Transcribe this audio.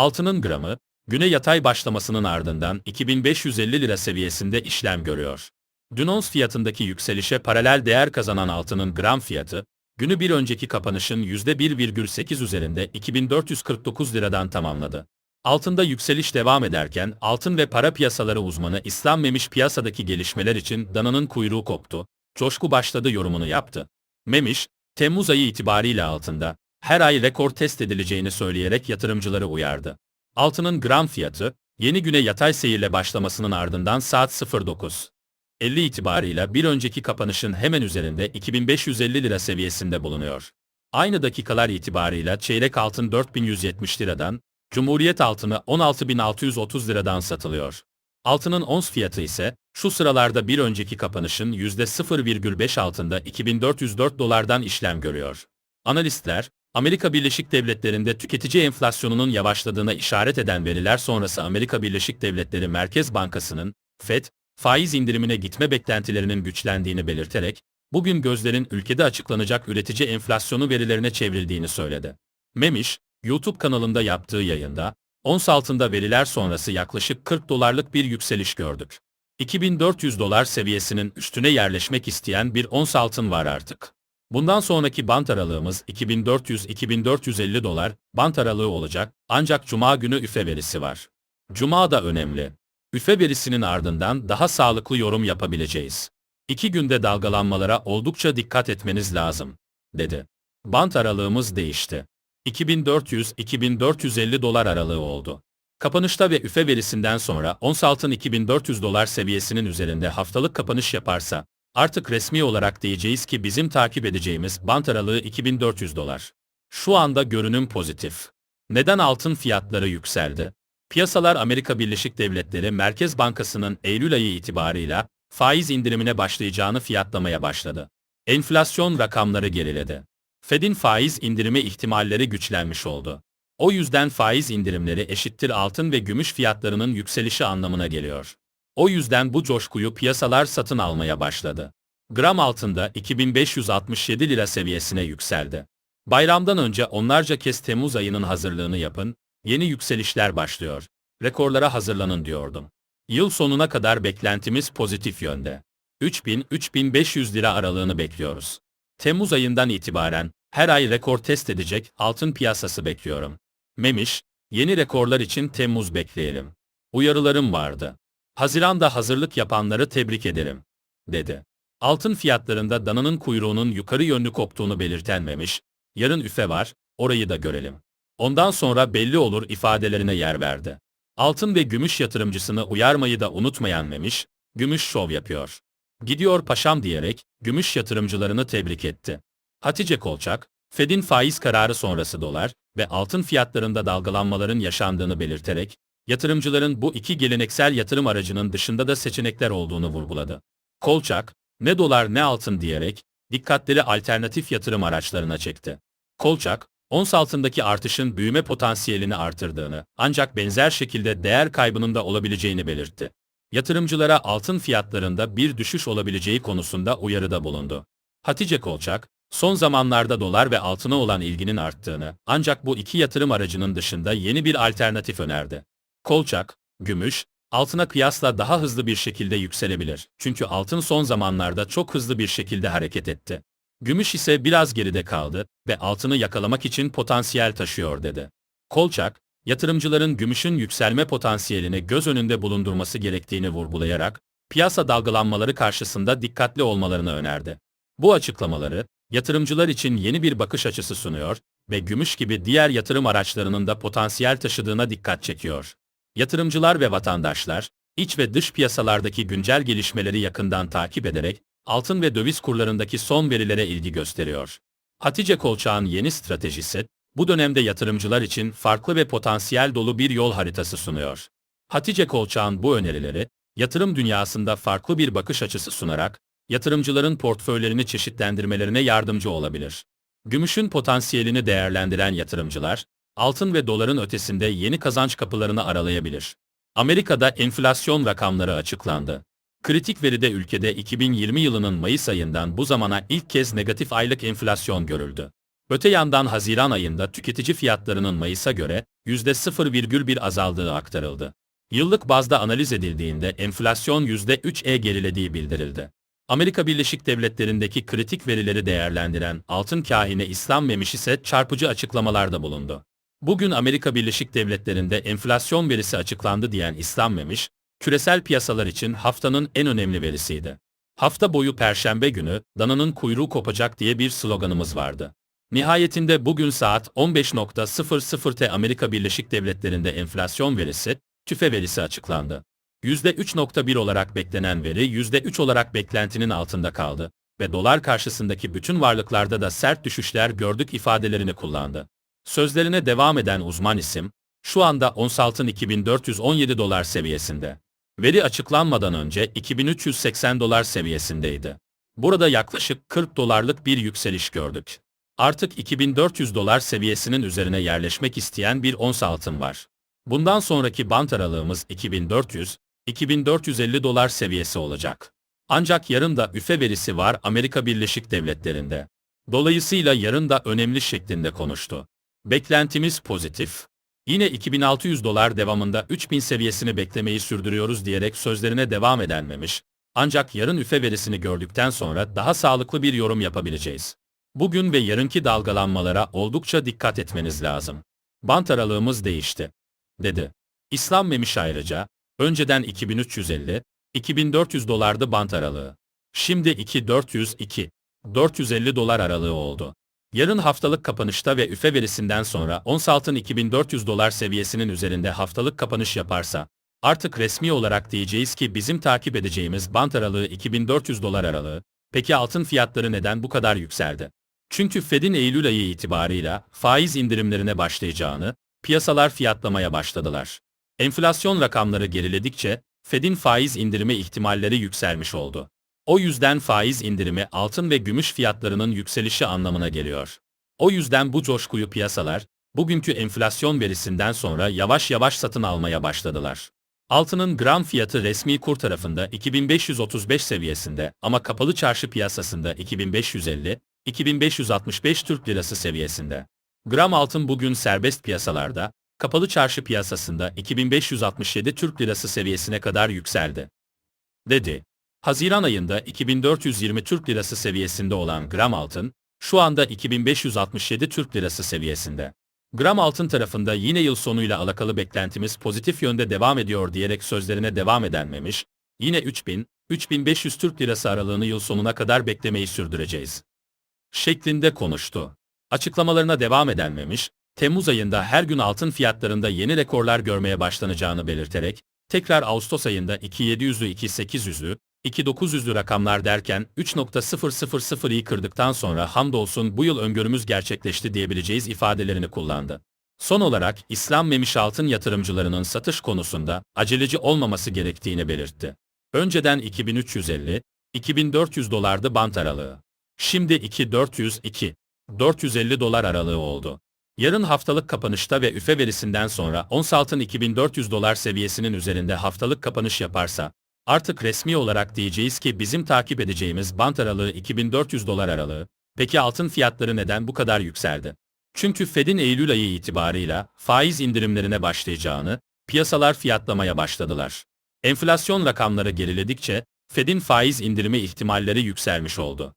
Altının gramı, güne yatay başlamasının ardından 2550 lira seviyesinde işlem görüyor. Dün ons fiyatındaki yükselişe paralel değer kazanan altının gram fiyatı, günü bir önceki kapanışın %1,8 üzerinde 2449 liradan tamamladı. Altında yükseliş devam ederken altın ve para piyasaları uzmanı İslam Memiş piyasadaki gelişmeler için dananın kuyruğu koptu, coşku başladı yorumunu yaptı. Memiş, Temmuz ayı itibariyle altında her ay rekor test edileceğini söyleyerek yatırımcıları uyardı. Altının gram fiyatı, yeni güne yatay seyirle başlamasının ardından saat 09. 50 itibarıyla bir önceki kapanışın hemen üzerinde 2550 lira seviyesinde bulunuyor. Aynı dakikalar itibarıyla çeyrek altın 4170 liradan, Cumhuriyet altını 16630 liradan satılıyor. Altının ons fiyatı ise şu sıralarda bir önceki kapanışın %0,5 altında 2404 dolardan işlem görüyor. Analistler, Amerika Birleşik Devletleri'nde tüketici enflasyonunun yavaşladığına işaret eden veriler sonrası Amerika Birleşik Devletleri Merkez Bankası'nın, FED, faiz indirimine gitme beklentilerinin güçlendiğini belirterek, bugün gözlerin ülkede açıklanacak üretici enflasyonu verilerine çevrildiğini söyledi. Memiş, YouTube kanalında yaptığı yayında, ons altında veriler sonrası yaklaşık 40 dolarlık bir yükseliş gördük. 2400 dolar seviyesinin üstüne yerleşmek isteyen bir ons altın var artık. Bundan sonraki bant aralığımız 2400-2450 dolar bant aralığı olacak ancak cuma günü üfe verisi var. Cuma da önemli. Üfe verisinin ardından daha sağlıklı yorum yapabileceğiz. İki günde dalgalanmalara oldukça dikkat etmeniz lazım, dedi. Bant aralığımız değişti. 2400-2450 dolar aralığı oldu. Kapanışta ve üfe verisinden sonra ons altın 2400 dolar seviyesinin üzerinde haftalık kapanış yaparsa, artık resmi olarak diyeceğiz ki bizim takip edeceğimiz bant aralığı 2400 dolar. Şu anda görünüm pozitif. Neden altın fiyatları yükseldi? Piyasalar Amerika Birleşik Devletleri Merkez Bankası'nın Eylül ayı itibarıyla faiz indirimine başlayacağını fiyatlamaya başladı. Enflasyon rakamları geriledi. Fed'in faiz indirimi ihtimalleri güçlenmiş oldu. O yüzden faiz indirimleri eşittir altın ve gümüş fiyatlarının yükselişi anlamına geliyor. O yüzden bu coşkuyu piyasalar satın almaya başladı. Gram altında 2567 lira seviyesine yükseldi. Bayramdan önce onlarca kez Temmuz ayının hazırlığını yapın, yeni yükselişler başlıyor. Rekorlara hazırlanın diyordum. Yıl sonuna kadar beklentimiz pozitif yönde. 3000-3500 lira aralığını bekliyoruz. Temmuz ayından itibaren her ay rekor test edecek altın piyasası bekliyorum. Memiş, yeni rekorlar için Temmuz bekleyelim. Uyarılarım vardı. Haziranda hazırlık yapanları tebrik ederim, dedi. Altın fiyatlarında dananın kuyruğunun yukarı yönlü koptuğunu belirten Memiş, yarın üfe var, orayı da görelim. Ondan sonra belli olur ifadelerine yer verdi. Altın ve gümüş yatırımcısını uyarmayı da unutmayan Memiş, gümüş şov yapıyor. Gidiyor paşam diyerek, gümüş yatırımcılarını tebrik etti. Hatice Kolçak, Fed'in faiz kararı sonrası dolar ve altın fiyatlarında dalgalanmaların yaşandığını belirterek, yatırımcıların bu iki geleneksel yatırım aracının dışında da seçenekler olduğunu vurguladı. Kolçak, ne dolar ne altın diyerek, dikkatleri alternatif yatırım araçlarına çekti. Kolçak, ons altındaki artışın büyüme potansiyelini artırdığını, ancak benzer şekilde değer kaybının da olabileceğini belirtti. Yatırımcılara altın fiyatlarında bir düşüş olabileceği konusunda uyarıda bulundu. Hatice Kolçak, son zamanlarda dolar ve altına olan ilginin arttığını, ancak bu iki yatırım aracının dışında yeni bir alternatif önerdi. Kolçak, gümüş, altına kıyasla daha hızlı bir şekilde yükselebilir. Çünkü altın son zamanlarda çok hızlı bir şekilde hareket etti. Gümüş ise biraz geride kaldı ve altını yakalamak için potansiyel taşıyor dedi. Kolçak, yatırımcıların gümüşün yükselme potansiyelini göz önünde bulundurması gerektiğini vurgulayarak, piyasa dalgalanmaları karşısında dikkatli olmalarını önerdi. Bu açıklamaları, yatırımcılar için yeni bir bakış açısı sunuyor ve gümüş gibi diğer yatırım araçlarının da potansiyel taşıdığına dikkat çekiyor. Yatırımcılar ve vatandaşlar, iç ve dış piyasalardaki güncel gelişmeleri yakından takip ederek, altın ve döviz kurlarındaki son verilere ilgi gösteriyor. Hatice Kolçak'ın yeni stratejisi, bu dönemde yatırımcılar için farklı ve potansiyel dolu bir yol haritası sunuyor. Hatice Kolçak'ın bu önerileri, yatırım dünyasında farklı bir bakış açısı sunarak, yatırımcıların portföylerini çeşitlendirmelerine yardımcı olabilir. Gümüşün potansiyelini değerlendiren yatırımcılar, altın ve doların ötesinde yeni kazanç kapılarını aralayabilir. Amerika'da enflasyon rakamları açıklandı. Kritik veride ülkede 2020 yılının Mayıs ayından bu zamana ilk kez negatif aylık enflasyon görüldü. Öte yandan Haziran ayında tüketici fiyatlarının Mayıs'a göre %0,1 azaldığı aktarıldı. Yıllık bazda analiz edildiğinde enflasyon %3'e gerilediği bildirildi. Amerika Birleşik Devletleri'ndeki kritik verileri değerlendiren altın kahine İslam Memiş ise çarpıcı açıklamalarda bulundu. Bugün Amerika Birleşik Devletleri'nde enflasyon verisi açıklandı diyen İslam Memiş, küresel piyasalar için haftanın en önemli verisiydi. Hafta boyu Perşembe günü, dananın kuyruğu kopacak diye bir sloganımız vardı. Nihayetinde bugün saat 15.00'te Amerika Birleşik Devletleri'nde enflasyon verisi, tüfe verisi açıklandı. %3.1 olarak beklenen veri %3 olarak beklentinin altında kaldı ve dolar karşısındaki bütün varlıklarda da sert düşüşler gördük ifadelerini kullandı. Sözlerine devam eden uzman isim, şu anda ons altın 2417 dolar seviyesinde. Veri açıklanmadan önce 2380 dolar seviyesindeydi. Burada yaklaşık 40 dolarlık bir yükseliş gördük. Artık 2400 dolar seviyesinin üzerine yerleşmek isteyen bir ons altın var. Bundan sonraki bant aralığımız 2400, 2450 dolar seviyesi olacak. Ancak yarın da üfe verisi var Amerika Birleşik Devletleri'nde. Dolayısıyla yarın da önemli şeklinde konuştu. Beklentimiz pozitif. Yine 2600 dolar devamında 3000 seviyesini beklemeyi sürdürüyoruz diyerek sözlerine devam edenmemiş. Ancak yarın üfe verisini gördükten sonra daha sağlıklı bir yorum yapabileceğiz. Bugün ve yarınki dalgalanmalara oldukça dikkat etmeniz lazım. Bant aralığımız değişti, dedi. İslam Memiş ayrıca, önceden 2350, 2400 dolardı bant aralığı. Şimdi 2402, 450 dolar aralığı oldu. Yarın haftalık kapanışta ve üfe verisinden sonra ons altın 2400 dolar seviyesinin üzerinde haftalık kapanış yaparsa, artık resmi olarak diyeceğiz ki bizim takip edeceğimiz bant aralığı 2400 dolar aralığı. Peki altın fiyatları neden bu kadar yükseldi? Çünkü Fed'in Eylül ayı itibarıyla faiz indirimlerine başlayacağını, piyasalar fiyatlamaya başladılar. Enflasyon rakamları geriledikçe, Fed'in faiz indirimi ihtimalleri yükselmiş oldu. O yüzden faiz indirimi altın ve gümüş fiyatlarının yükselişi anlamına geliyor. O yüzden bu coşkuyu piyasalar, bugünkü enflasyon verisinden sonra yavaş yavaş satın almaya başladılar. Altının gram fiyatı resmi kur tarafında 2535 seviyesinde ama kapalı çarşı piyasasında 2550, 2565 Türk Lirası seviyesinde. Gram altın bugün serbest piyasalarda, kapalı çarşı piyasasında 2567 Türk Lirası seviyesine kadar yükseldi. Dedi. Haziran ayında 2420 Türk Lirası seviyesinde olan gram altın, şu anda 2567 Türk Lirası seviyesinde. Gram altın tarafında yine yıl sonuyla alakalı beklentimiz pozitif yönde devam ediyor diyerek sözlerine devam edenmemiş, yine 3000, 3500 Türk Lirası aralığını yıl sonuna kadar beklemeyi sürdüreceğiz. Şeklinde konuştu. Açıklamalarına devam edenmemiş, Temmuz ayında her gün altın fiyatlarında yeni rekorlar görmeye başlanacağını belirterek, tekrar Ağustos ayında 2700'lü 2800'lü, 2900'lü rakamlar derken 3.000'yi kırdıktan sonra hamdolsun bu yıl öngörümüz gerçekleşti diyebileceğiz ifadelerini kullandı. Son olarak İslam Memiş Altın yatırımcılarının satış konusunda aceleci olmaması gerektiğini belirtti. Önceden 2350, 2400 dolardı bant aralığı. Şimdi 2402, 450 dolar aralığı oldu. Yarın haftalık kapanışta ve üfe verisinden sonra ons altın 2400 dolar seviyesinin üzerinde haftalık kapanış yaparsa, artık resmi olarak diyeceğiz ki bizim takip edeceğimiz bant aralığı 2400 dolar aralığı. Peki altın fiyatları neden bu kadar yükseldi? Çünkü Fed'in Eylül ayı itibarıyla faiz indirimlerine başlayacağını, piyasalar fiyatlamaya başladılar. Enflasyon rakamları geriledikçe, Fed'in faiz indirimi ihtimalleri yükselmiş oldu.